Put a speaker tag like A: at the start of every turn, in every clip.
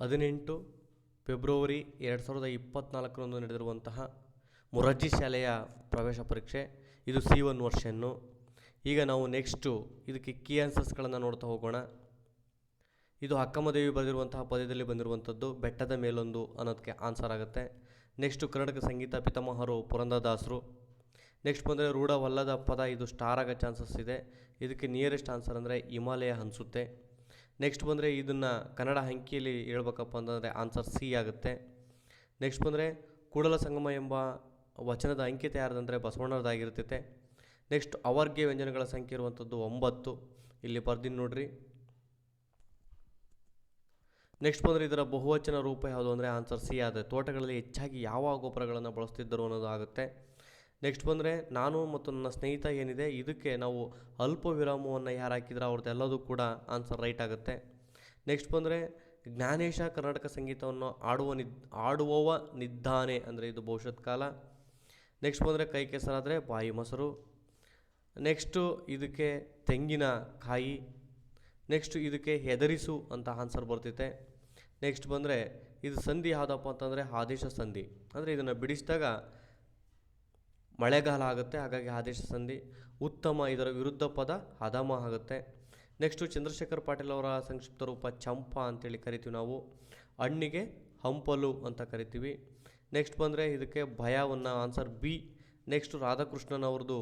A: ಹದಿನೆಂಟು ಫೆಬ್ರವರಿ ಎರಡು ಸಾವಿರದ ಇಪ್ಪತ್ತ್ನಾಲ್ಕರಂದು ನಡೆದಿರುವಂತಹ ಮೊರಾರ್ಜಿ ಶಾಲೆಯ ಪ್ರವೇಶ ಪರೀಕ್ಷೆ. ಇದು ಸಿ ಒನ್ ವರ್ಷನ್ನು. ಈಗ ನಾವು ನೆಕ್ಸ್ಟು ಇದಕ್ಕೆ ಕೀ ಆನ್ಸರ್ಸ್ಗಳನ್ನು ನೋಡ್ತಾ ಹೋಗೋಣ. ಇದು ಅಕ್ಕಮದೇವಿ ಬರೆದಿರುವಂತಹ ಪದ್ಯದಲ್ಲಿ ಬಂದಿರುವಂಥದ್ದು. ಬೆಟ್ಟದ ಮೇಲೊಂದು ಅನ್ನೋದಕ್ಕೆ ಆನ್ಸರ್ ಆಗುತ್ತೆ. ನೆಕ್ಸ್ಟು ಕರ್ನಾಟಕ ಸಂಗೀತ ಪಿತಾಮಹರು ಪುರಂದದಾಸರು ನೆಕ್ಸ್ಟ್ ಬಂದರೆ ರೂಢವಲ್ಲದ ಪದ, ಇದು ಸ್ಟಾರ್ ಆಗೋ ಚಾನ್ಸಸ್ ಇದೆ. ಇದಕ್ಕೆ ನಿಯರೆಸ್ಟ್ ಆನ್ಸರ್ ಅಂದರೆ ಹಿಮಾಲಯ ಅನಿಸುತ್ತೆ. ನೆಕ್ಸ್ಟ್ ಬಂದರೆ ಇದನ್ನು ಕನ್ನಡ ಅಂಕಿಯಲ್ಲಿ ಹೇಳ್ಬೇಕಪ್ಪ ಅಂತಂದರೆ ಆನ್ಸರ್ ಸಿ ಆಗುತ್ತೆ. ನೆಕ್ಸ್ಟ್ ಬಂದರೆ ಕೂಡಲ ಸಂಗಮ ಎಂಬ ವಚನದ ಅಂಕಿತ ಯಾರ್ದಂದರೆ ಬಸವಣ್ಣರದಾಗಿರ್ತೈತೆ ನೆಕ್ಸ್ಟ್ ಅವರ್ಗೆ ವ್ಯಂಜನಗಳ ಸಂಖ್ಯೆ ಇರುವಂಥದ್ದು ಒಂಬತ್ತು. ಇಲ್ಲಿ ಬರ್ದಿನಿ ನೋಡ್ರಿ. ನೆಕ್ಸ್ಟ್ ಬಂದರೆ ಇದರ ಬಹುವಚನ ರೂಪ ಯಾವುದು ಅಂದರೆ ಆನ್ಸರ್ ಸಿ ಆದರೆ ತೋಟಗಳಲ್ಲಿ ಹೆಚ್ಚಾಗಿ ಯಾವ ಗೊಬ್ಬರಗಳನ್ನು ಬಳಸ್ತಿದ್ದರು ಅನ್ನೋದು ಆಗುತ್ತೆ ನೆಕ್ಸ್ಟ್ ಬಂದರೆ ನಾನು ಮತ್ತು ನನ್ನ ಸ್ನೇಹಿತ ಏನಿದೆ, ಇದಕ್ಕೆ ನಾವು ಅಲ್ಪ ವಿರಾಮವನ್ನು ಯಾರು ಹಾಕಿದ್ರೆ ಅವ್ರದ್ದೆಲ್ಲದೂ ಕೂಡ ಆನ್ಸರ್ ರೈಟ್ ಆಗುತ್ತೆ. ನೆಕ್ಸ್ಟ್ ಬಂದರೆ ಜ್ಞಾನೇಶ ಕರ್ನಾಟಕ ಸಂಗೀತವನ್ನು ಆಡುವ ನಿದ್, ಆಡುವವ ನಿದ್ದಾನೆ ಅಂದರೆ ಇದು ಭವಿಷ್ಯತ್ ಕಾಲ. ನೆಕ್ಸ್ಟ್ ಬಂದರೆ ಕೈ ಕೆಸರಾದರೆ ಬಾಯಿ ಮೊಸರು. ನೆಕ್ಸ್ಟು ಇದಕ್ಕೆ ತೆಂಗಿನ ಕಾಯಿ. ನೆಕ್ಸ್ಟು ಇದಕ್ಕೆ ಹೆದರಿಸು ಅಂತ ಆನ್ಸರ್ ಬರ್ತೈತೆ. ನೆಕ್ಸ್ಟ್ ಬಂದರೆ ಇದು ಸಂಧಿ ಯಾವುದಪ್ಪ ಅಂತಂದರೆ ಆದೇಶ ಸಂಧಿ. ಅಂದರೆ ಇದನ್ನು ಬಿಡಿಸಿದಾಗ ಮಳೆಗಾಲ ಆಗುತ್ತೆ, ಹಾಗಾಗಿ ಆದೇಶ ಸಂಧಿ ಉತ್ತಮ ಇದರ ವಿರುದ್ಧ ಪದ ಹದಮ ಆಗುತ್ತೆ. ನೆಕ್ಸ್ಟು ಚಂದ್ರಶೇಖರ್ ಪಾಟೀಲ್ ಅವರ ಸಂಕ್ಷಿಪ್ತ ರೂಪ ಚಂಪಾ ಅಂತೇಳಿ ಕರಿತೀವಿ ನಾವು. ಹಣ್ಣಿಗೆ ಹಂಪಲು ಅಂತ ಕರಿತೀವಿ. ನೆಕ್ಸ್ಟ್ ಬಂದರೆ ಇದಕ್ಕೆ ಭಯವನ್ನು ಆನ್ಸರ್ ಬಿ. ನೆಕ್ಸ್ಟು ರಾಧಾಕೃಷ್ಣನ್ ಅವ್ರದ್ದು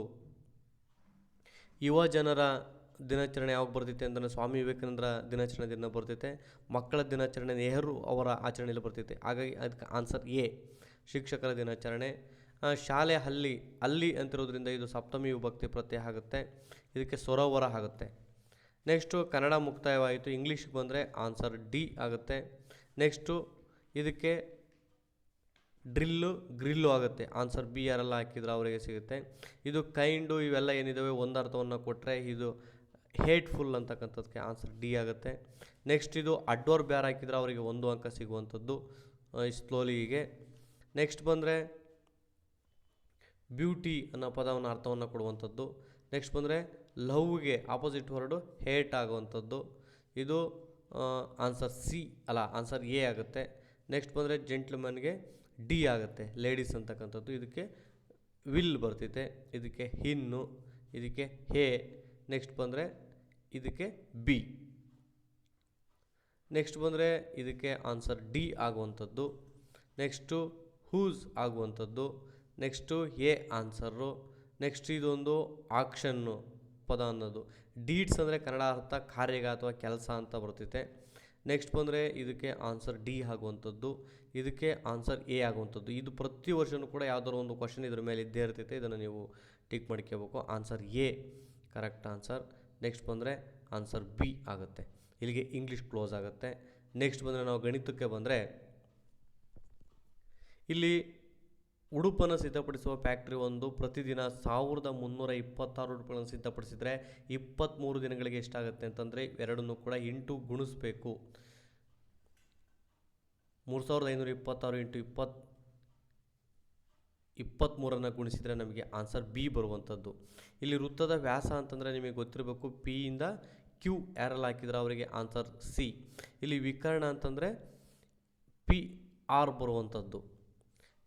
A: ಯುವ ಜನರ ದಿನಾಚರಣೆ ಯಾವಾಗ ಬರ್ತೈತೆ ಅಂತಂದರೆ ಸ್ವಾಮಿ ವಿವೇಕಾನಂದರ ದಿನಾಚರಣೆ ದಿನ ಬರ್ತೈತೆ. ಮಕ್ಕಳ ದಿನಾಚರಣೆ ನೆಹರು ಅವರ ಆಚರಣೆಯಲ್ಲಿ ಬರ್ತೈತೆ. ಹಾಗಾಗಿ ಅದಕ್ಕೆ ಆನ್ಸರ್ ಎ, ಶಿಕ್ಷಕರ ದಿನಾಚರಣೆ. ಶಾಲೆ ಹಲ್ಲಿ, ಅಲ್ಲಿ ಅಂತಿರೋದ್ರಿಂದ ಇದು ಸಪ್ತಮಿ ವಿಭಕ್ತಿ ಪ್ರತ್ಯಯ ಆಗುತ್ತೆ. ಇದಕ್ಕೆ ಸರೋವರ ಆಗುತ್ತೆ. ನೆಕ್ಸ್ಟು ಕನ್ನಡ ಮುಕ್ತಾಯವಾಯಿತು. ಇಂಗ್ಲೀಷ್ಗೆ ಬಂದರೆ ಆನ್ಸರ್ ಡಿ ಆಗುತ್ತೆ. ನೆಕ್ಸ್ಟು ಇದಕ್ಕೆ ಡ್ರಿಲ್ಲು, ಗ್ರಿಲ್ಲು ಆಗುತ್ತೆ. ಆನ್ಸರ್ ಬಿ ಯಾರೆಲ್ಲ ಹಾಕಿದ್ರೆ ಅವರಿಗೆ ಸಿಗುತ್ತೆ. ಇದು ಕೈಂಡು ಇವೆಲ್ಲ ಏನಿದ್ದಾವೆ ಒಂದು ಅರ್ಥವನ್ನು ಕೊಟ್ಟರೆ ಇದು ಹೇಟ್ಫುಲ್ ಅಂತಕ್ಕಂಥದ್ದಕ್ಕೆ ಆನ್ಸರ್ ಡಿ ಆಗುತ್ತೆ. ನೆಕ್ಸ್ಟ್ ಇದು ಅಡ್ವರ್ಬ್ ಯಾರು ಹಾಕಿದ್ರೆ ಅವರಿಗೆ ಒಂದು ಅಂಕ ಸಿಗುವಂಥದ್ದು ಸ್ಲೋಲಿ ಹೀಗೆ. ನೆಕ್ಸ್ಟ್ ಬಂದರೆ ಬ್ಯೂಟಿ ಅನ್ನೋ ಪದವನ್ನು ಅರ್ಥವನ್ನು ಕೊಡುವಂಥದ್ದು. ನೆಕ್ಸ್ಟ್ ಬಂದರೆ ಲವ್ಗೆ ಆಪೋಸಿಟ್ ವರ್ಡು ಹೇಟ್ ಆಗುವಂಥದ್ದು. ಇದು ಆನ್ಸರ್ ಸಿ ಅಲ್ಲ ಆನ್ಸರ್ ಎ ಆಗುತ್ತೆ. ನೆಕ್ಸ್ಟ್ ಬಂದರೆ ಜೆಂಟ್ಲ್ಮನ್ಗೆ ಡಿ ಆಗುತ್ತೆ ಲೇಡೀಸ್ ಅಂತಕ್ಕಂಥದ್ದು. ಇದಕ್ಕೆ ವಿಲ್ ಬರ್ತೈತೆ, ಇದಕ್ಕೆ ಹಿನ್ನು ಇದಕ್ಕೆ ಹೇ. ನೆಕ್ಸ್ಟ್ ಬಂದರೆ ಇದಕ್ಕೆ ಬಿ ನೆಕ್ಸ್ಟ್ ಬಂದರೆ ಇದಕ್ಕೆ ಆನ್ಸರ್ ಡಿ ಆಗುವಂಥದ್ದು. ನೆಕ್ಸ್ಟು ಹೂಸ್ ಆಗುವಂಥದ್ದು. ನೆಕ್ಸ್ಟು ಎ ಆನ್ಸರು, ನೆಕ್ಸ್ಟ್ ಇದೊಂದು ಆಕ್ಷನ್ನು ಪದ ಅನ್ನೋದು. ಡೀಡ್ಸ್ ಅಂದರೆ ಕನ್ನಡ ಅರ್ಥ ಕಾರ್ಯಗ ಅಥವಾ ಕೆಲಸ ಅಂತ ಬರ್ತೈತೆ. ನೆಕ್ಸ್ಟ್ ಬಂದರೆ ಇದಕ್ಕೆ ಆನ್ಸರ್ ಡಿ ಆಗುವಂಥದ್ದು. ಇದಕ್ಕೆ ಆನ್ಸರ್ ಎ ಆಗುವಂಥದ್ದು. ಇದು ಪ್ರತಿ ವರ್ಷವೂ ಕೂಡ ಯಾವುದಾದ್ರು ಒಂದು ಕ್ವಶನ್ ಇದ್ರ ಮೇಲೆ ಇದ್ದೇ ಇರ್ತೈತೆ. ಇದನ್ನು ನೀವು ಟಿಕ್ ಮಾಡ್ಕೋಬೇಕು answer A, correct answer. Next ಬಂದರೆ ಆನ್ಸರ್ ಬಿ ಆಗುತ್ತೆ. ಇಲ್ಲಿಗೆ ಇಂಗ್ಲೀಷ್ ಕ್ಲೋಸ್ ಆಗುತ್ತೆ. ನೆಕ್ಸ್ಟ್ ಬಂದರೆ ನಾವು ಗಣಿತಕ್ಕೆ ಬಂದರೆ, ಇಲ್ಲಿ ಉಡುಪನ್ನು ಸಿದ್ಧಪಡಿಸುವ ಫ್ಯಾಕ್ಟ್ರಿ ಒಂದು ಪ್ರತಿದಿನ ಸಾವಿರದ ಮುನ್ನೂರ ಇಪ್ಪತ್ತಾರು ಉಡುಪುಗಳನ್ನು ಸಿದ್ಧಪಡಿಸಿದರೆ ಇಪ್ಪತ್ತ್ಮೂರು ದಿನಗಳಿಗೆ ಎಷ್ಟಾಗುತ್ತೆ ಅಂತಂದರೆ ಎರಡನ್ನೂ ಕೂಡ ಇಂಟು ಗುಣಿಸ್ಬೇಕು. ಮೂರು ಸಾವಿರದ ಐನೂರ ಇಪ್ಪತ್ತಾರು ಇಂಟು ಇಪ್ಪತ್ತು ಇಪ್ಪತ್ತ್ಮೂರನ್ನು ಗುಣಿಸಿದರೆ ನಮಗೆ ಆನ್ಸರ್ ಬಿ ಬರುವಂಥದ್ದು. ಇಲ್ಲಿ ವೃತ್ತದ ವ್ಯಾಸ ಅಂತಂದರೆ ನಿಮಗೆ ಗೊತ್ತಿರಬೇಕು ಪಿಯಿಂದ ಕ್ಯೂ ಯಾರೆಲ್ಲ ಹಾಕಿದ್ರೆ ಅವರಿಗೆ ಆನ್ಸರ್ ಸಿ. ಇಲ್ಲಿ ವಿಕರ್ಣ ಅಂತಂದರೆ ಪಿ ಆರ್ ಬರುವಂಥದ್ದು.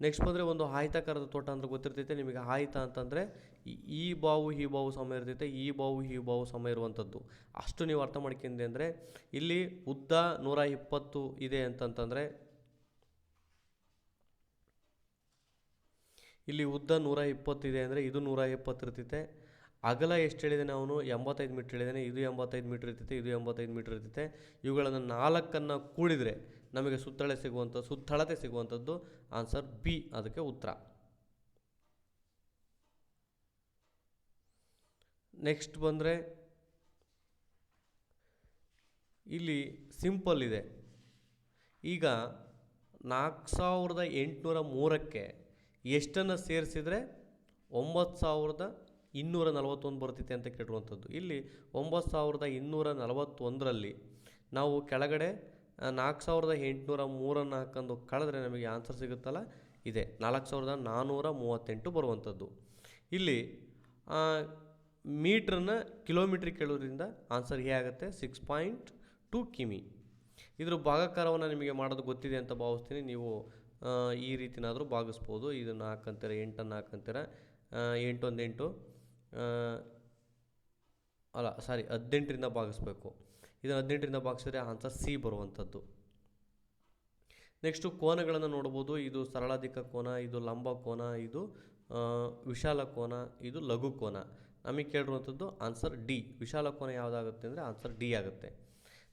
A: ನೆಕ್ಸ್ಟ್ ಬಂದರೆ ಒಂದು ಆಯತಾಕಾರದ ತೋಟ ಅಂದ್ರೆ ಗೊತ್ತಿರ್ತೈತೆ, ನಿಮಗೆ ಆಯ್ತ ಅಂತಂದರೆ ಈ- ಬಾವು, ಈ ಬಾವು ಸಮ ಇರ್ತೈತೆ, ಈ ಬಾವು ಈ ಬಾವು ಸಮ ಇರುವಂಥದ್ದು. ಅಷ್ಟು ನೀವು ಅರ್ಥ ಮಾಡ್ಕೊಂಡೆ ಅಂದರೆ ಇಲ್ಲಿ ಉದ್ದ ನೂರ ಇಪ್ಪತ್ತು ಇದೆ ಅಂತಂತಂದರೆ ಇಲ್ಲಿ ಉದ್ದ ನೂರ ಇಪ್ಪತ್ತಿದೆ ಅಂದರೆ ಇದು ನೂರ ಇಪ್ಪತ್ತು ಇರ್ತೈತೆ. ಅಗಲ ಎಷ್ಟು ಹೇಳಿದ್ದಾನೆ ಅವನು? ಎಂಬತ್ತೈದು ಮೀಟ್ರ್ ಹೇಳಿದ್ದಾನೆ. ಇದು ಎಂಬತ್ತೈದು ಮೀಟ್ರ್ ಇರ್ತೈತೆ, ಇದು ಎಂಬತ್ತೈದು ಮೀಟ್ರ್ ಇರ್ತೈತೆ. ಇವುಗಳನ್ನು ನಾಲ್ಕನ್ನು ಕೂಡಿದರೆ ನಮಗೆ ಸುತ್ತಳೆ ಸಿಗುವಂಥ ಸುತ್ತಳತೆ ಸಿಗುವಂಥದ್ದು ಆನ್ಸರ್ ಬಿ ಅದಕ್ಕೆ ಉತ್ತರ. ನೆಕ್ಸ್ಟ್ ಬಂದರೆ ಇಲ್ಲಿ ಸಿಂಪಲ್ ಇದೆ. ಈಗ ನಾಲ್ಕು ಸಾವಿರದ ಎಂಟುನೂರ ಮೂರಕ್ಕೆ ಎಷ್ಟನ್ನು ಸೇರಿಸಿದರೆ ಒಂಬತ್ತು ಸಾವಿರದ ಇನ್ನೂರ ನಲವತ್ತೊಂದು ಬರ್ತೈತೆ ಅಂತ ಕೇಳುವಂಥದ್ದು ಇಲ್ಲಿ ಒಂಬತ್ತು ಸಾವಿರದ ಇನ್ನೂರ ನಲವತ್ತೊಂದರಲ್ಲಿ ನಾವು ಕೆಳಗಡೆ ನಾಲ್ಕು ಸಾವಿರದ ಎಂಟುನೂರ ಮೂರನ್ನು ಹಾಕೊಂಡು ಕಳೆದ್ರೆ ನಮಗೆ ಆನ್ಸರ್ ಸಿಗುತ್ತಲ್ಲ? ಇದೆ. ನಾಲ್ಕು ಸಾವಿರದ ನಾನ್ನೂರ ಮೂವತ್ತೆಂಟು ಬರುವಂಥದ್ದು ಇಲ್ಲಿ ಮೀಟ್ರನ್ನ ಕಿಲೋಮೀಟ್ರ್ ಕೇಳೋದ್ರಿಂದ ಆನ್ಸರ್ ಆಗುತ್ತೆ. ಸಿಕ್ಸ್ ಪಾಯಿಂಟ್ ಟು ಕಿಮಿ ಇದ್ರ ಭಾಗಕಾರವನ್ನು ನಿಮಗೆ ಮಾಡೋದು ಗೊತ್ತಿದೆ ಅಂತ ಭಾವಿಸ್ತೀನಿ. ನೀವು ಈ ರೀತಿನಾದರೂ ಭಾಗಿಸ್ಬೋದು. ಇದು ನಾಲ್ಕು ಅಂತೀರ ಎಂಟನ್ನು ಅಂತೀರ ಆ, ಎಂಟು ಅಲ್ಲ ಸಾರಿ ಹದಿನೆಂಟರಿಂದ ಭಾಗಿಸ್ಬೇಕು. ಇದನ್ನು ಹದಿನೆಂಟರಿಂದ ಭಾಗಿಸಿದ್ರೆ ಆನ್ಸರ್ ಸಿ ಬರುವಂಥದ್ದು ನೆಕ್ಸ್ಟು ಕೋನಗಳನ್ನು ನೋಡ್ಬೋದು. ಇದು ಸರಳಾಧಿಕ ಕೋನ, ಇದು ಲಂಬ ಕೋನ, ಇದು ವಿಶಾಲ ಕೋನ, ಇದು ಲಘು ಕೋನ. ನಮಗೆ ಕೇಳಿರುವಂಥದ್ದು ಆನ್ಸರ್ ಡಿ ವಿಶಾಲ ಕೋನ ಯಾವುದಾಗುತ್ತೆ ಅಂದರೆ ಆನ್ಸರ್ ಡಿ ಆಗುತ್ತೆ.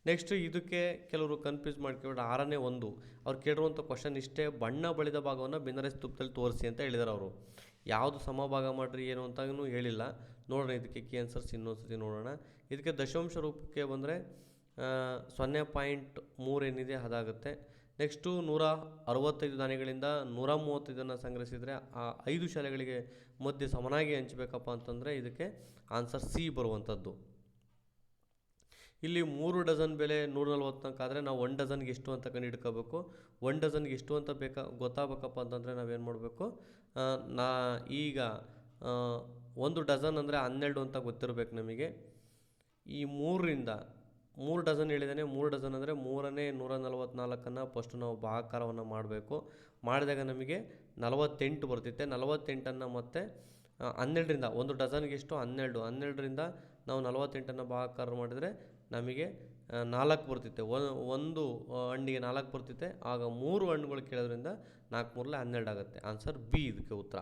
A: ನೆಕ್ಸ್ಟ್ ಇದಕ್ಕೆ ಕೆಲವರು ಕನ್ಫ್ಯೂಸ್ ಮಾಡ್ಕೊಂಡು ಆರನೇ ಒಂದು. ಅವ್ರು ಕೇಳಿರುವಂಥ ಕ್ವಶನ್ ಇಷ್ಟೇ. ಬಣ್ಣ ಬಳಿದ ಭಾಗವನ್ನು ಬಿನ್ನರೆ ಸ್ತೂಪದಲ್ಲಿ ತೋರಿಸಿ ಅಂತ ಹೇಳಿದಾರೆ ಅವರು. ಯಾವುದು ಸಮಭಾಗ ಮಾಡಿರಿ, ಏನು ಅಂತನೂ ಹೇಳಿಲ್ಲ. ನೋಡೋಣ ಇದಕ್ಕೆ ಕಿ ಆನ್ಸರ್ಸ್ ಇನ್ನೊಂದು ಸತಿ ನೋಡೋಣ. ಇದಕ್ಕೆ ದಶಾಂಶ ರೂಪಕ್ಕೆ ಬಂದರೆ ಸೊನ್ನೆ ಪಾಯಿಂಟ್ ಮೂರು ಏನಿದೆ ಅದಾಗುತ್ತೆ. ನೆಕ್ಸ್ಟು ನೂರ ಅರವತ್ತೈದು ದಾನಿಗಳಿಂದ ನೂರ ಮೂವತ್ತೈದನ್ನು ಸಂಗ್ರಹಿಸಿದರೆ ಆ ಐದು ಶಾಲೆಗಳಿಗೆ ಮಧ್ಯೆ ಸಮನಾಗಿ ಹಂಚಬೇಕಪ್ಪ ಅಂತಂದರೆ ಇದಕ್ಕೆ ಆನ್ಸರ್ ಸಿ ಬರುವಂಥದ್ದು. ಇಲ್ಲಿ ಮೂರು ಡಜನ್ ಬೆಲೆ ನೂರ ನಲ್ವತ್ನಾಲ್ಕಾದರೆ ನಾವು ಒನ್ ಡಜನ್ಗೆ ಎಷ್ಟು ಅಂತ ಕಂಡು ಹಿಡ್ಕೋಬೇಕು ಒನ್ ಡಜನ್ಗೆ ಎಷ್ಟು ಅಂತ ಬೇಕಾ ಗೊತ್ತಾಗಬೇಕಪ್ಪ ಅಂತಂದರೆ ನಾವೇನು ಮಾಡಬೇಕು? ನಾ ಈಗ ಒಂದು ಡಜನ್ ಅಂದರೆ ಹನ್ನೆರಡು ಅಂತ ಗೊತ್ತಿರಬೇಕು ನಮಗೆ. ಈ ಮೂರರಿಂದ ಮೂರು ಡಜನ್ ಹೇಳಿದ್ದಾನೆ, ಮೂರು ಡಜನ್ ಅಂದರೆ ಮೂರನೇ ನೂರ ನಲವತ್ತ್ನಾಲ್ಕನ್ನು ಫಸ್ಟು ನಾವು ಭಾಗಾಕಾರವನ್ನು ಮಾಡಬೇಕು. ಮಾಡಿದಾಗ ನಮಗೆ ನಲವತ್ತೆಂಟು ಬರ್ತೈತೆ ನಲವತ್ತೆಂಟನ್ನು ಮತ್ತೆ ಹನ್ನೆರಡರಿಂದ, ಒಂದು ಡಜನ್ಗೆ ಎಷ್ಟು? ಹನ್ನೆರಡು. ಹನ್ನೆರಡರಿಂದ ನಾವು ನಲವತ್ತೆಂಟನ್ನು ಭಾಗಾಕಾರ ಮಾಡಿದರೆ ನಮಗೆ ನಾಲ್ಕು ಬರ್ತಿತ್ತೆ. ಒಂದು ಹಣ್ಣಿಗೆ ನಾಲ್ಕು ಬರ್ತಿತ್ತೆ. ಆಗ ಮೂರು ಹಣ್ಣುಗಳು ಕೇಳೋದ್ರಿಂದ ನಾಲ್ಕು ಮೂರಲೆ ಹನ್ನೆರಡು ಆಗುತ್ತೆ. ಆನ್ಸರ್ ಬಿ ಇದಕ್ಕೆ ಉತ್ತರ.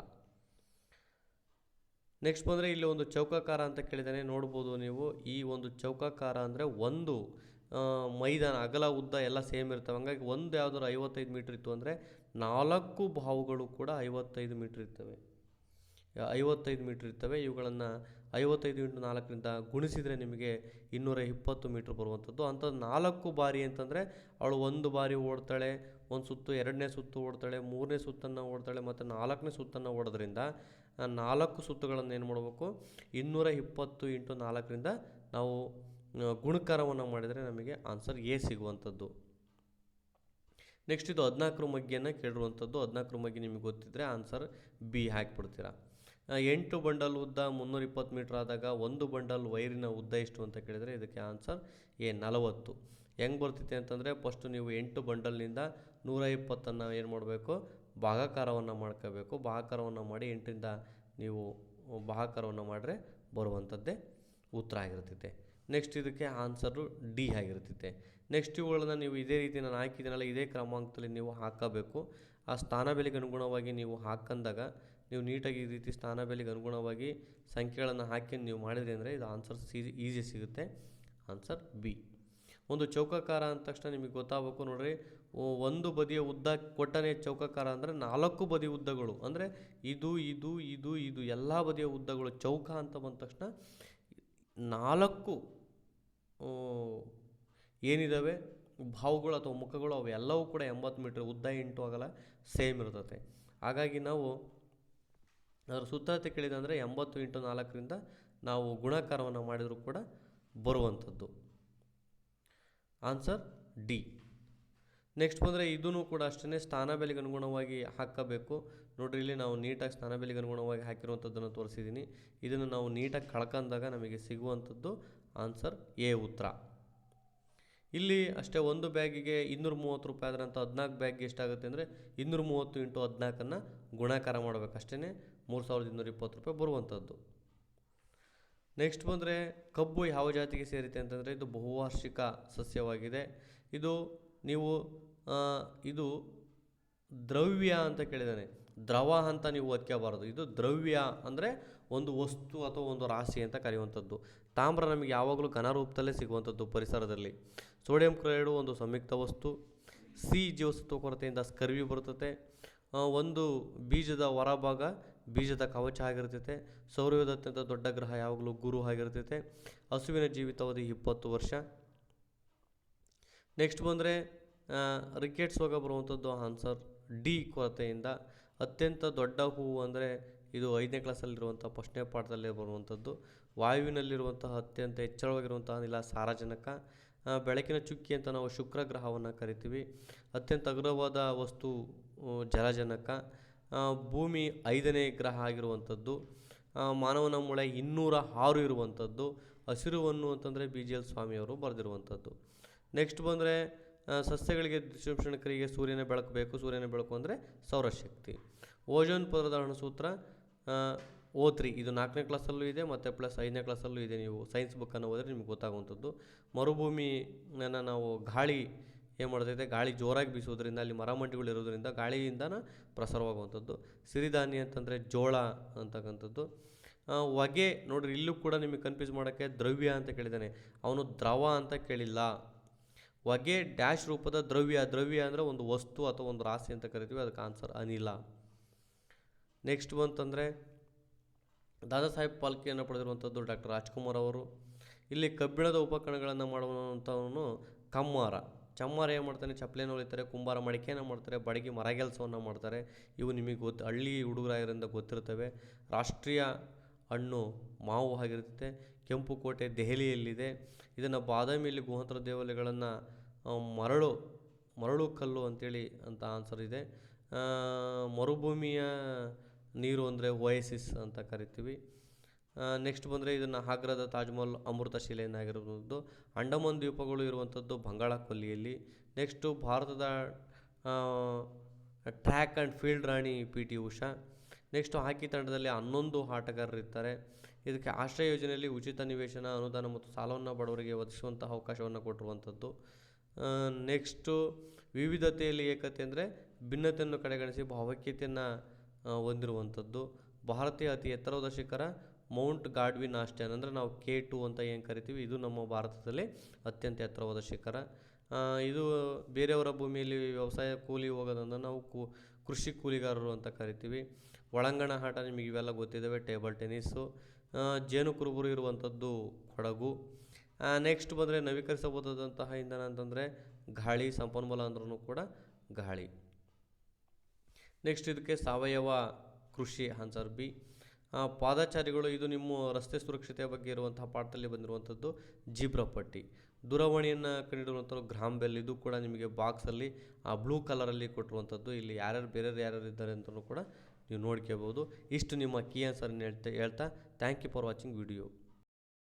A: ನೆಕ್ಸ್ಟ್ ಬಂದರೆ ಇಲ್ಲಿ ಒಂದು ಚೌಕಾಕಾರ ಅಂತ ಕೇಳಿದ್ದಾನೆ ನೋಡ್ಬೋದು ನೀವು, ಈ ಒಂದು ಚೌಕಾಕಾರ ಅಂದರೆ ಒಂದು ಮೈದಾನ, ಅಗಲ, ಉದ್ದ ಎಲ್ಲ ಸೇಮ್ ಇರ್ತವೆ. ಹಂಗಾಗಿ ಒಂದು ಯಾವ್ದಾದ್ರು ಐವತ್ತೈದು ಮೀಟ್ರ್ ಇತ್ತು ಅಂದರೆ ನಾಲ್ಕು ಬಾವುಗಳು ಕೂಡ ಐವತ್ತೈದು ಮೀಟ್ರ್ ಇರ್ತವೆ. ಐವತ್ತೈದು ಮೀಟ್ರ್ ಇರ್ತವೆ. ಇವುಗಳನ್ನು ಐವತ್ತೈದು ಇಂಟು ನಾಲ್ಕರಿಂದ ಗುಣಿಸಿದರೆ ನಿಮಗೆ ಇನ್ನೂರ ಇಪ್ಪತ್ತು ಮೀಟ್ರ್ ಬರುವಂಥದ್ದು. ಅಂಥದ್ದು ನಾಲ್ಕು ಬಾರಿ ಅಂತಂದರೆ ಅವಳು ಒಂದು ಬಾರಿ ಓಡ್ತಾಳೆ, ಒಂದು ಸುತ್ತು ಎರಡನೇ ಸುತ್ತು ಓಡ್ತಾಳೆ, ಮೂರನೇ ಸುತ್ತನ್ನು ಓಡ್ತಾಳೆ ಮತ್ತು ನಾಲ್ಕನೇ ಸುತ್ತನ್ನು ಓಡೋದ್ರಿಂದ ನಾಲ್ಕು ಸುತ್ತುಗಳನ್ನು ಏನು ಮಾಡಬೇಕು? ಇನ್ನೂರ ಇಪ್ಪತ್ತು ಇಂಟು ನಾಲ್ಕರಿಂದ ನಾವು ಗುಣಕಾರವನ್ನು ಮಾಡಿದರೆ ನಮಗೆ ಆನ್ಸರ್ ಎ ಸಿಗುವಂಥದ್ದು. ನೆಕ್ಸ್ಟ್ ಇದು ಹದಿನಾಲ್ಕರ ಮಗ್ಗಿಯನ್ನು ಕೇಳಿರುವಂಥದ್ದು. ಹದಿನಾಲ್ಕರ ಮಗ್ಗಿ ನಿಮಗೆ ಗೊತ್ತಿದ್ದರೆ ಆನ್ಸರ್ ಬಿ ಹಾಕಿಬಿಡ್ತೀರಾ. ಎಂಟು ಬಂಡಲ್ ಉದ್ದ ಮುನ್ನೂರ ಇಪ್ಪತ್ತು ಮೀಟ್ರ್ ಆದಾಗ ಒಂದು ಬಂಡಲ್ ವೈರಿನ ಉದ್ದ ಎಷ್ಟು ಅಂತ ಕೇಳಿದರೆ ಇದಕ್ಕೆ ಆನ್ಸರ್ ಎ ನಲವತ್ತು. ಹೆಂಗೆ ಬರ್ತೈತೆ ಅಂತಂದರೆ ಫಸ್ಟು ನೀವು ಎಂಟು ಬಂಡಲ್ನಿಂದ ನೂರ ಇಪ್ಪತ್ತನ್ನು ಏನು ಮಾಡಬೇಕು? ಭಾಗಾಕಾರವನ್ನು ಮಾಡ್ಕೋಬೇಕು. ಭಾಗಾಕಾರವನ್ನು ಮಾಡಿ ಎಂಟರಿಂದ ನೀವು ಭಾಗಾಕಾರವನ್ನು ಮಾಡಿದ್ರೆ ಬರುವಂಥದ್ದೇ ಉತ್ತರ ಆಗಿರ್ತೈತೆ. ನೆಕ್ಸ್ಟ್ ಇದಕ್ಕೆ ಆನ್ಸರು ಡಿ ಆಗಿರ್ತೈತೆ. ನೆಕ್ಸ್ಟ್ ಇವುಗಳನ್ನು ನೀವು ಇದೇ ರೀತಿ ನಾನು ಹಾಕಿದ್ದೀನಲ್ಲ, ಇದೇ ಕ್ರಮಾಂಕದಲ್ಲಿ ನೀವು ಹಾಕಬೇಕು. ಆ ಸ್ಥಾನ ಬೆಲೆಗೆ ಅನುಗುಣವಾಗಿ ನೀವು ಹಾಕಂದಾಗ, ನೀವು ನೀಟಾಗಿ ಈ ರೀತಿ ಸ್ಥಾನ ಬೆಲೆಗೆ ಅನುಗುಣವಾಗಿ ಸಂಖ್ಯೆಗಳನ್ನು ಹಾಕಿ ನೀವು ಮಾಡಿದ್ರಿ ಅಂದರೆ ಇದು ಆನ್ಸರ್ ಈಸಿ ಸಿಗುತ್ತೆ. ಆನ್ಸರ್ ಬಿ ಒಂದು ಚೌಕಾಕಾರ ಅಂದ ತಕ್ಷಣ ನಿಮಗೆ ಗೊತ್ತಾಗಬೇಕು ನೋಡ್ರಿ. ಒಂದು ಬದಿಯ ಉದ್ದ ಕೊಟ್ಟನೆ ಚೌಕಾಕಾರ ಅಂದರೆ ನಾಲ್ಕು ಬದಿ ಉದ್ದಗಳು. ಅಂದರೆ ಇದು ಇದು ಇದು ಇದು ಎಲ್ಲ ಬದಿಯ ಉದ್ದಗಳು ಚೌಕ ಅಂತ ಬಂದ ತಕ್ಷಣ ನಾಲ್ಕು ಏನಿದ್ದಾವೆ ಭಾವಗಳು ಅಥವಾ ಮುಖಗಳು ಅವೆಲ್ಲವೂ ಕೂಡ ಎಂಬತ್ತು ಮೀಟ್ರ್ ಉದ್ದ ಎಂಟು ಆಗಲ್ಲ, ಸೇಮ್ ಇರ್ತದೆ ಹಾಗಾಗಿ ನಾವು ಅದರ ಸುತ್ತಳತೆ ಕೇಳಿದಂದರೆ ಎಂಬತ್ತು ಇಂಟು ನಾಲ್ಕರಿಂದ ನಾವು ಗುಣಾಕಾರವನ್ನು ಮಾಡಿದರೂ ಕೂಡ ಬರುವಂಥದ್ದು ಆನ್ಸರ್ ಡಿ. ನೆಕ್ಸ್ಟ್ ಬಂದರೆ ಇದೂ ಕೂಡ ಅಷ್ಟೇ ಸ್ಥಾನ ಬೆಲೆಗೆ ಅನುಗುಣವಾಗಿ ಹಾಕಬೇಕು. ನೋಡಿರಿ, ಇಲ್ಲಿ ನಾವು ನೀಟಾಗಿ ಸ್ಥಾನ ಬೆಲೆಗೆ ಅನುಗುಣವಾಗಿ ಹಾಕಿರುವಂಥದ್ದನ್ನು ತೋರಿಸಿದ್ದೀನಿ. ಇದನ್ನು ನಾವು ನೀಟಾಗಿ ಕಳ್ಕೊಂಡಾಗ ನಮಗೆ ಸಿಗುವಂಥದ್ದು ಆನ್ಸರ್ ಎ ಉತ್ತರ. ಇಲ್ಲಿ ಅಷ್ಟೇ ಒಂದು ಬ್ಯಾಗಿಗೆ ಇನ್ನೂರ ಮೂವತ್ತು ರೂಪಾಯಿ ಅಂತ ಹದಿನಾಲ್ಕು ಬ್ಯಾಗ್ಗೆ ಎಷ್ಟಾಗುತ್ತೆ ಅಂದರೆ ಇನ್ನೂರ ಮೂವತ್ತು ಇಂಟು ಹದಿನಾಲ್ಕನ್ನು ಗುಣಾಕಾರ ಮಾಡಬೇಕು. ಅಷ್ಟೇ ಮೂರು ಸಾವಿರದ ಇನ್ನೂರ ಇಪ್ಪತ್ತು ರೂಪಾಯಿ ಬರುವಂಥದ್ದು ನೆಕ್ಸ್ಟ್ ಬಂದರೆ ಕಬ್ಬು ಯಾವ ಜಾತಿಗೆ ಸೇರಿದೆ ಅಂತಂದರೆ ಇದು ಬಹುವಾರ್ಷಿಕ ಸಸ್ಯವಾಗಿದೆ. ಇದು ನೀವು ಇದು ದ್ರವ್ಯ ಅಂತ ಕೇಳಿದ್ದಾನೆ ದ್ರವ ಅಂತ ನೀವು ಓದ್ಕೋಬಾರದು ಇದು ದ್ರವ್ಯ ಅಂದರೆ ಒಂದು ವಸ್ತು ಅಥವಾ ಒಂದು ರಾಶಿ ಅಂತ ಕರೆಯುವಂಥದ್ದು. ತಾಮ್ರ ನಮಗೆ ಯಾವಾಗಲೂ ಘನರೂಪದಲ್ಲೇ ಸಿಗುವಂಥದ್ದು ಪರಿಸರದಲ್ಲಿ. ಸೋಡಿಯಂ ಕ್ಲೋರೈಡು ಒಂದು ಸಂಯುಕ್ತ ವಸ್ತು. ಸಿ ಜೀವಸತ್ವ ಕೊರತೆಯಿಂದ ಸ್ಕರ್ವಿ ಬರುತ್ತದೆ. ಒಂದು ಬೀಜದ ಹೊರಭಾಗ ಬೀಜದ ಕವಚ ಆಗಿರ್ತೈತೆ ಸೌರ್ಯದ ಅತ್ಯಂತ ದೊಡ್ಡ ಗ್ರಹ ಯಾವಾಗಲೂ ಗುರು ಆಗಿರ್ತೈತೆ. ಹಸುವಿನ ಜೀವಿತಾವಧಿ ಇಪ್ಪತ್ತು ವರ್ಷ. ನೆಕ್ಸ್ಟ್ ಬಂದರೆ ರಿಕೆಟ್ಸ್ ಹೋಗ ಬರುವಂಥದ್ದು ಆನ್ಸರ್ ಡಿ ಕೊರತೆಯಿಂದ. ಅತ್ಯಂತ ದೊಡ್ಡ ಹೂವು ಅಂದರೆ ಇದು ಐದನೇ ಕ್ಲಾಸಲ್ಲಿರುವಂಥ ಫಸ್ಟ್ನೇ ಪಾಠದಲ್ಲಿ ಬರುವಂಥದ್ದು ವಾಯುವಿನಲ್ಲಿರುವಂತಹ ಅತ್ಯಂತ ಹೆಚ್ಚಳವಾಗಿರುವಂತಹ ಅನಿಲ ಸಾರಜನಕ. ಬೆಳಕಿನ ಚುಕ್ಕಿ ಅಂತ ನಾವು ಶುಕ್ರ ಗ್ರಹವನ್ನು ಕರಿತೀವಿ. ಅತ್ಯಂತ ಅಗ್ರವಾದ ವಸ್ತು ಜಲಜನಕ. ಭೂಮಿ ಐದನೇ ಗ್ರಹ ಆಗಿರುವಂಥದ್ದು ಮಾನವನ ಮೂಳೆ ಇನ್ನೂರ ಆರು ಇರುವಂಥದ್ದು, ಹಸಿರುವನ್ನು ಅಂತಂದರೆ ಬಿ ಜಿ ಎಲ್ ಸ್ವಾಮಿಯವರು ಬರೆದಿರುವಂಥದ್ದು. ನೆಕ್ಸ್ಟ್ ಬಂದರೆ ಸಸ್ಯಗಳಿಗೆ ಕ್ರಿಯೆಗೆ ಸೂರ್ಯನ ಬೆಳಕು ಬೇಕು ಸೂರ್ಯನ ಬೆಳಕು ಅಂದರೆ ಸೌರಶಕ್ತಿ. ಓಜೋನ್ ಪದರದ ಅಣುಸೂತ್ರ ಓ ತ್ರೀ ಇದು ನಾಲ್ಕನೇ ಕ್ಲಾಸಲ್ಲೂ ಇದೆ ಮತ್ತು ಪ್ಲಸ್ ಐದನೇ ಕ್ಲಾಸಲ್ಲೂ ಇದೆ, ನೀವು ಸೈನ್ಸ್ ಬುಕ್ಕನ್ನು ಓದಿದ್ರೆ ನಿಮ್ಗೆ ಗೊತ್ತಾಗುವಂಥದ್ದು. ಮರುಭೂಮಿನ ನಾವು ಗಾಳಿ ಏನು ಮಾಡ್ತೈತೆ? ಗಾಳಿ ಜೋರಾಗಿ ಬೀಸೋದ್ರಿಂದ ಅಲ್ಲಿ ಮರಮಂಟಿಗಳು ಇರೋದ್ರಿಂದ ಗಾಳಿಯಿಂದನ ಪ್ರಸಾರವಾಗುವಂಥದ್ದು. ಸಿರಿಧಾನ್ಯ ಅಂತಂದರೆ ಜೋಳ ಅಂತಕ್ಕಂಥದ್ದು. ಹೊಗೆ ನೋಡ್ರಿ, ಇಲ್ಲೂ ಕೂಡ ನಿಮಗೆ ಕನ್ಫ್ಯೂಸ್ ಮಾಡೋಕ್ಕೆ ದ್ರವ್ಯ ಅಂತ ಕೇಳಿದ್ದಾನೆ. ಅವನು ದ್ರವ ಅಂತ ಕೇಳಿಲ್ಲ. ಹೊಗೆ ಡ್ಯಾಶ್ ರೂಪದ ದ್ರವ್ಯ ದ್ರವ್ಯ ಅಂದರೆ ಒಂದು ವಸ್ತು ಅಥವಾ ಒಂದು ರಾಶಿ ಅಂತ ಕರಿತೀವಿ, ಅದಕ್ಕೆ ಆನ್ಸರ್ ಅನಿಲ. ನೆಕ್ಸ್ಟ್ ಬಂತಂದರೆ, ದಾದಾ ಸಾಹೇಬ್ ಪಾಲ್ಕೆಯನ್ನು ಪಡೆದಿರುವಂಥದ್ದು ಡಾಕ್ಟರ್ ರಾಜ್ಕುಮಾರ್ ಅವರು. ಇಲ್ಲಿ ಕಬ್ಬಿಣದ ಉಪಕರಣಗಳನ್ನು ಮಾಡುವಂಥವನು ಕಮ್ಮಾರ. ಚಮ್ಮಾರ ಏನು ಮಾಡ್ತಾನೆ ಚಪ್ಪಲೆನ ಹೊಲಿತಾರೆ, ಕುಂಬಾರ ಮಡಿಕೆನ ಮಾಡ್ತಾರೆ, ಬಡಗಿ ಮರಗೆಲಸವನ್ನು ಮಾಡ್ತಾರೆ. ಇವು ನಿಮಗೆ ಗೊತ್ತು ಹಳ್ಳಿ ಹುಡುಗರಾಗಿರೋದ್ರಿಂದ ಗೊತ್ತಿರ್ತವೆ ರಾಷ್ಟ್ರೀಯ ಹಣ್ಣು ಮಾವು ಆಗಿರುತ್ತೆ. ಕೆಂಪು ಕೋಟೆ ದೆಹಲಿಯಲ್ಲಿದೆ. ಇದನ್ನು ಬಾದಾಮಿಯಲ್ಲಿ ಗುಹಾಂತರ ದೇವಾಲಯಗಳನ್ನು ಮರಳು ಮರಳು ಕಲ್ಲು ಅಂತೇಳಿ ಅಂತ ಆನ್ಸರ್ ಇದೆ. ಮರುಭೂಮಿಯ ನೀರು ಅಂದರೆ ಓಯಸಿಸ್ ಅಂತ ಕರಿತೀವಿ. ನೆಕ್ಸ್ಟ್ ಬಂದರೆ ಇದನ್ನು ಆಗ್ರಾದ ತಾಜ್ಮಹಲ್ ಅಮೃತ ಶಿಲೆಯನ್ನಾಗಿರುವಂಥದ್ದು ಅಂಡಮಾನ್ ದ್ವೀಪಗಳು ಇರುವಂಥದ್ದು ಬಂಗಾಳ ಕೊಲ್ಲಿಯಲ್ಲಿ. ನೆಕ್ಸ್ಟು ಭಾರತದ track and field Rani P T Usha. Next hockey ತಂಡದಲ್ಲಿ ಹನ್ನೊಂದು ಆಟಗಾರರಿರ್ತಾರೆ ಇದಕ್ಕೆ ಆಶ್ರಯ ಯೋಜನೆಯಲ್ಲಿ ಉಚಿತ ನಿವೇಶನ, ಅನುದಾನ ಮತ್ತು ಸಾಲವನ್ನು ಬಡವರಿಗೆ ಒದಗಿಸುವಂತಹ ಅವಕಾಶವನ್ನು ಕೊಟ್ಟಿರುವಂಥದ್ದು. ನೆಕ್ಸ್ಟು ವಿವಿಧತೆಯಲ್ಲಿ ಏಕತೆ ಅಂದರೆ ಭಿನ್ನತೆಯನ್ನು ಕಡೆಗಣಿಸಿ ಭಾವೈಕ್ಯತೆಯನ್ನು ಹೊಂದಿರುವಂಥದ್ದು. ಭಾರತೀಯ ಅತಿ ಎತ್ತರದ ಶಿಖರ ಮೌಂಟ್ ಗಾಡ್ವಿನ್ ಆಸ್ಟ್ಯಾನ್ ಅಂದರೆ ನಾವು ಕೆ ಟು ಅಂತ ಏನು ಕರಿತೀವಿ, ಇದು ನಮ್ಮ ಭಾರತದಲ್ಲಿ ಅತ್ಯಂತ ಎತ್ತರವಾದ ಶಿಖರ. ಇದು ಬೇರೆಯವರ ಭೂಮಿಯಲ್ಲಿ ವ್ಯವಸಾಯ ಕೂಲಿ ಹೋಗೋದಂದ್ರೆ ನಾವು ಕು, ಕೃಷಿ ಕೂಲಿಗಾರರು ಅಂತ ಕರಿತೀವಿ. ಒಳಾಂಗಣ ಆಟ ನಿಮಗೆ ಇವೆಲ್ಲ ಗೊತ್ತಿದ್ದಾವೆ ಟೇಬಲ್ ಟೆನ್ನಿಸ್ಸು ಜೇನು ಕುರುಬರು ಇರುವಂಥದ್ದು ಕೊಡಗು. ನೆಕ್ಸ್ಟ್ ಬಂದರೆ ನವೀಕರಿಸಬಹುದಾದಂತಹ ಇಂಧನ ಅಂತಂದರೆ ಗಾಳಿ, ಸಂಪನ್ಮೂಲ ಅಂದ್ರೂ ಕೂಡ ಗಾಳಿ. ನೆಕ್ಸ್ಟ್ ಇದಕ್ಕೆ ಸಾವಯವ ಕೃಷಿ, ಆನ್ಸರ್ ಬಿ. ಪಾದಚಾರಿಗಳು ಇದು ನಿಮ್ಮ ರಸ್ತೆ ಸುರಕ್ಷತೆಯ ಬಗ್ಗೆ ಇರುವಂತಹ ಪಾಠದಲ್ಲಿ ಬಂದಿರುವಂಥದ್ದು ಜೀಬ್ರಾ ಪಟ್ಟಿ ದೂರವಾಣಿಯನ್ನು ಕಂಡಿರುವಂಥದ್ದು ಗ್ರಾಮ್ ಬೆಲ್, ಇದು ಕೂಡ ನಿಮಗೆ ಬಾಕ್ಸಲ್ಲಿ ಆ ಬ್ಲೂ ಕಲರಲ್ಲಿ ಕೊಟ್ಟಿರುವಂಥದ್ದು. ಇಲ್ಲಿ ಯಾರ್ಯಾರು, ಬೇರೆಯವ್ರು ಯಾರ್ಯಾರು ಇದ್ದಾರೆ ಅಂತಲೂ ಕೂಡ ನೀವು ನೋಡ್ಕೋಬೋದು ಇಷ್ಟು ನಿಮ್ಮ ಕೀ ಆನ್ಸರ್ನ ಹೇಳ್ತಾ ಹೇಳ್ತಾ thank you for watching video